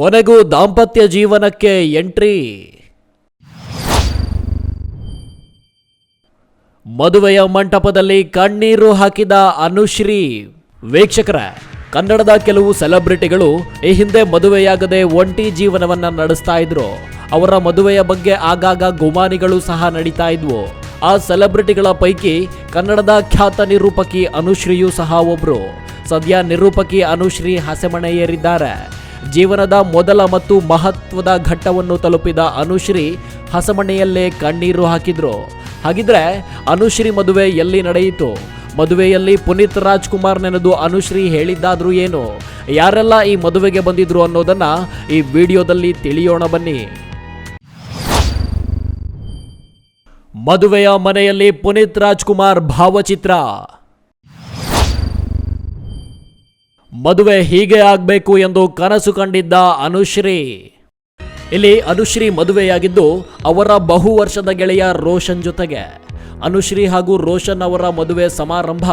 ಕೊನೆಗೂ ದಾಂಪತ್ಯ ಜೀವನಕ್ಕೆ ಎಂಟ್ರಿ. ಮದುವೆಯ ಮಂಟಪದಲ್ಲಿ ಕಣ್ಣೀರು ಹಾಕಿದ ಅನುಶ್ರೀ. ವೀಕ್ಷಕರ, ಕನ್ನಡದ ಕೆಲವು ಸೆಲೆಬ್ರಿಟಿಗಳು ಈ ಹಿಂದೆ ಮದುವೆಯಾಗದೆ ಒಂಟಿ ಜೀವನವನ್ನ ನಡೆಸ್ತಾ ಇದ್ರು. ಅವರ ಮದುವೆಯ ಬಗ್ಗೆ ಆಗಾಗ ಗುಮಾನಿಗಳು ಸಹ ನಡೀತಾ ಇದ್ವು. ಆ ಸೆಲೆಬ್ರಿಟಿಗಳ ಪೈಕಿ ಕನ್ನಡದ ಖ್ಯಾತ ನಿರೂಪಕಿ ಅನುಶ್ರೀಯೂ ಸಹ ಒಬ್ರು. ಸದ್ಯ ನಿರೂಪಕಿ ಅನುಶ್ರೀ ಹಸೆಮಣೆ ಏರಿದ್ದಾರೆ ಜೀವನದ ಮೊದಲ ಮತ್ತು ಮಹತ್ವದ ಘಟ್ಟವನ್ನು ತಲುಪಿದ ಅನುಶ್ರೀ ಹಸಮಣೆಯಲ್ಲೇ ಕಣ್ಣೀರು ಹಾಕಿದ್ರು. ಹಾಗಿದ್ರೆ ಅನುಶ್ರೀ ಮದುವೆ ಎಲ್ಲಿ ನಡೆಯಿತು? ಮದುವೆಯಲ್ಲಿ ಪುನೀತ್ ರಾಜ್ಕುಮಾರ್ ನೆನೆದು ಅನುಶ್ರೀ ಹೇಳಿದ್ದಾದ್ರೂ ಏನು? ಯಾರೆಲ್ಲ ಈ ಮದುವೆಗೆ ಬಂದಿದ್ರು ಅನ್ನೋದನ್ನ ಈ ವಿಡಿಯೋದಲ್ಲಿ ತಿಳಿಯೋಣ ಬನ್ನಿ. ಮದುವೆಯ ಮನೆಯಲ್ಲಿ ಪುನೀತ್ ರಾಜ್ಕುಮಾರ್ ಭಾವಚಿತ್ರ. ಮದುವೆ ಹೀಗೆ ಆಗಬೇಕು ಎಂದು ಕನಸು ಕಂಡಿದ್ದ ಅನುಶ್ರೀ. ಇಲ್ಲಿ ಅನುಶ್ರೀ ಮದುವೆಯಾಗಿದ್ದು ಅವರ ಬಹು ವರ್ಷದ ಗೆಳೆಯ ರೋಷನ್ ಜೊತೆಗೆ. ಅನುಶ್ರೀ ಹಾಗೂ ರೋಷನ್ ಅವರ ಮದುವೆ ಸಮಾರಂಭ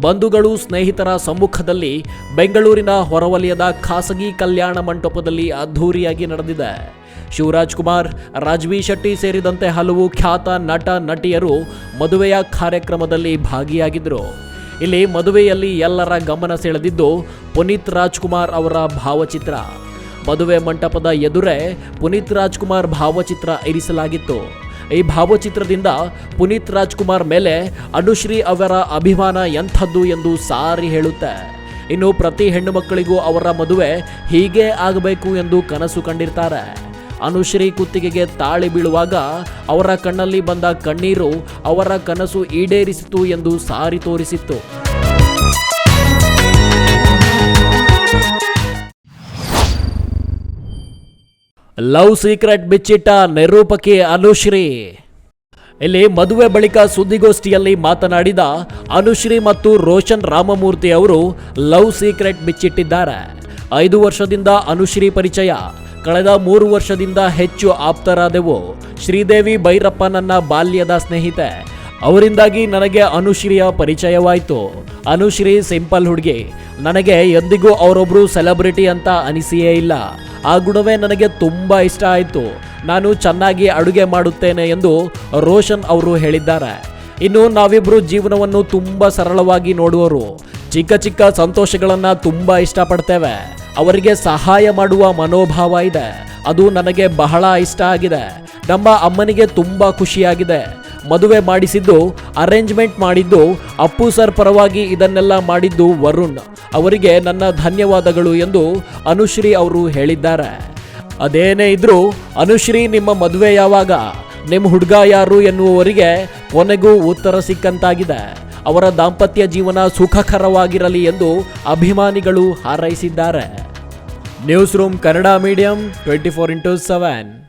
ಬಂಧುಗಳು ಸ್ನೇಹಿತರ ಸಮ್ಮುಖದಲ್ಲಿ ಬೆಂಗಳೂರಿನ ಹೊರವಲಯದ ಖಾಸಗಿ ಕಲ್ಯಾಣ ಮಂಟಪದಲ್ಲಿ ಅದ್ಧೂರಿಯಾಗಿ ನಡೆದಿದೆ. ಶಿವರಾಜ್ ಕುಮಾರ್, ರಾಜ್ವಿ ಶೆಟ್ಟಿ ಸೇರಿದಂತೆ ಹಲವು ಖ್ಯಾತ ನಟ, ನಟಿಯರು ಮದುವೆಯ ಕಾರ್ಯಕ್ರಮದಲ್ಲಿ ಭಾಗಿಯಾಗಿದ್ದರು ಇಲ್ಲಿ ಮದುವೆಯಲ್ಲಿ ಎಲ್ಲರ ಗಮನ ಸೆಳೆದಿದ್ದು ಪುನೀತ್ ರಾಜ್ಕುಮಾರ್ ಅವರ ಭಾವಚಿತ್ರ. ಮದುವೆ ಮಂಟಪದ ಎದುರೇ ಪುನೀತ್ ರಾಜ್ಕುಮಾರ್ ಭಾವಚಿತ್ರ ಇರಿಸಲಾಗಿತ್ತು. ಈ ಭಾವಚಿತ್ರದಿಂದ ಪುನೀತ್ ರಾಜ್ಕುಮಾರ್ ಮೇಲೆ ಅನುಶ್ರೀ ಅವರ ಅಭಿಮಾನ ಎಂಥದ್ದು ಎಂದು ಸಾರಿ ಹೇಳುತ್ತೆ. ಇನ್ನು ಪ್ರತಿ ಹೆಣ್ಣು ಮಕ್ಕಳಿಗೂ ಅವರ ಮದುವೆ ಹೀಗೆ ಆಗಬೇಕು ಎಂದು ಕನಸು ಕಂಡಿರ್ತಾರೆ. ಅನುಶ್ರೀ ಕುತ್ತಿಗೆಗೆ ತಾಳಿ ಬೀಳುವಾಗ ಅವರ ಕಣ್ಣಲ್ಲಿ ಬಂದ ಕಣ್ಣೀರು ಅವರ ಕನಸು ಈಡೇರಿಸಿತು ಎಂದು ಸಾರಿ ತೋರಿಸಿತ್ತು. ಲವ್ ಸೀಕ್ರೆಟ್ ಬಿಚ್ಚಿಟ್ಟ ನಿರೂಪಕಿ ಅನುಶ್ರೀ. ಇಲ್ಲಿ ಮದುವೆ ಬಳಿಕ ಸುದ್ದಿಗೋಷ್ಠಿಯಲ್ಲಿ ಮಾತನಾಡಿದ ಅನುಶ್ರೀ ಮತ್ತು ರೋಷನ್ ರಾಮಮೂರ್ತಿ ಅವರು ಲವ್ ಸೀಕ್ರೆಟ್ ಬಿಚ್ಚಿಟ್ಟಿದ್ದಾರೆ. ಐದು ವರ್ಷದಿಂದ ಅನುಶ್ರೀ ಪರಿಚಯ. ಕಳೆದ ಮೂರು ವರ್ಷದಿಂದ ಹೆಚ್ಚು ಆಪ್ತರಾದೆವು. ಶ್ರೀದೇವಿ ಭೈರಪ್ಪ ನನ್ನ ಬಾಲ್ಯದ ಸ್ನೇಹಿತೆ. ಅವರಿಂದಾಗಿ ನನಗೆ ಅನುಶ್ರೀಯ ಪರಿಚಯವಾಯಿತು. ಅನುಶ್ರೀ ಸಿಂಪಲ್ ಹುಡುಗಿ. ನನಗೆ ಎಂದಿಗೂ ಅವರೊಬ್ರು ಸೆಲೆಬ್ರಿಟಿ ಅಂತ ಅನಿಸಿಯೇ ಇಲ್ಲ. ಆ ಗುಣವೇ ನನಗೆ ತುಂಬ ಇಷ್ಟ ಆಯಿತು. ನಾನು ಚೆನ್ನಾಗಿ ಅಡುಗೆ ಮಾಡುತ್ತೇನೆ ಎಂದು ರೋಷನ್ ಅವರು ಹೇಳಿದ್ದಾರೆ. ಇನ್ನು ನಾವಿಬ್ರು ಜೀವನವನ್ನು ತುಂಬಾ ಸರಳವಾಗಿ ನೋಡುವರು. ಚಿಕ್ಕ ಚಿಕ್ಕ ಸಂತೋಷಗಳನ್ನ ತುಂಬಾ ಇಷ್ಟಪಡ್ತೇವೆ. ಅವರಿಗೆ ಸಹಾಯ ಮಾಡುವ ಮನೋಭಾವ ಇದೆ. ಅದು ನನಗೆ ಬಹಳ ಇಷ್ಟ ಆಗಿದೆ. ನಮ್ಮ ಅಮ್ಮನಿಗೆ ತುಂಬಾ ಖುಷಿಯಾಗಿದೆ. ಮದುವೆ ಮಾಡಿಸಿದ್ದು, ಅರೇಂಜ್ಮೆಂಟ್ ಮಾಡಿದ್ದು, ಅಪ್ಪು ಸರ್ ಪರವಾಗಿ ಇದನ್ನೆಲ್ಲ ಮಾಡಿದ್ದು ವರುಣ್. ಅವರಿಗೆ ನನ್ನ ಧನ್ಯವಾದಗಳು ಎಂದು ಅನುಶ್ರೀ ಅವರು ಹೇಳಿದ್ದಾರೆ. ಅದೇನೇ ಇದ್ರೂ, ಅನುಶ್ರೀ ನಿಮ್ಮ ಮದುವೆ ಯಾವಾಗ? ನಿಮ್ಮ ಹುಡುಗ ಯಾರು ಎನ್ನುವವರಿಗೆ ಕೊನೆಗೂ ಉತ್ತರ ಸಿಕ್ಕಂತಾಗಿದೆ. ಅವರ ದಾಂಪತ್ಯ ಜೀವನ ಸುಖಕರವಾಗಿರಲಿ ಎಂದು ಅಭಿಮಾನಿಗಳು ಹಾರೈಸಿದ್ದಾರೆ. News room Kannada medium twenty four into seven.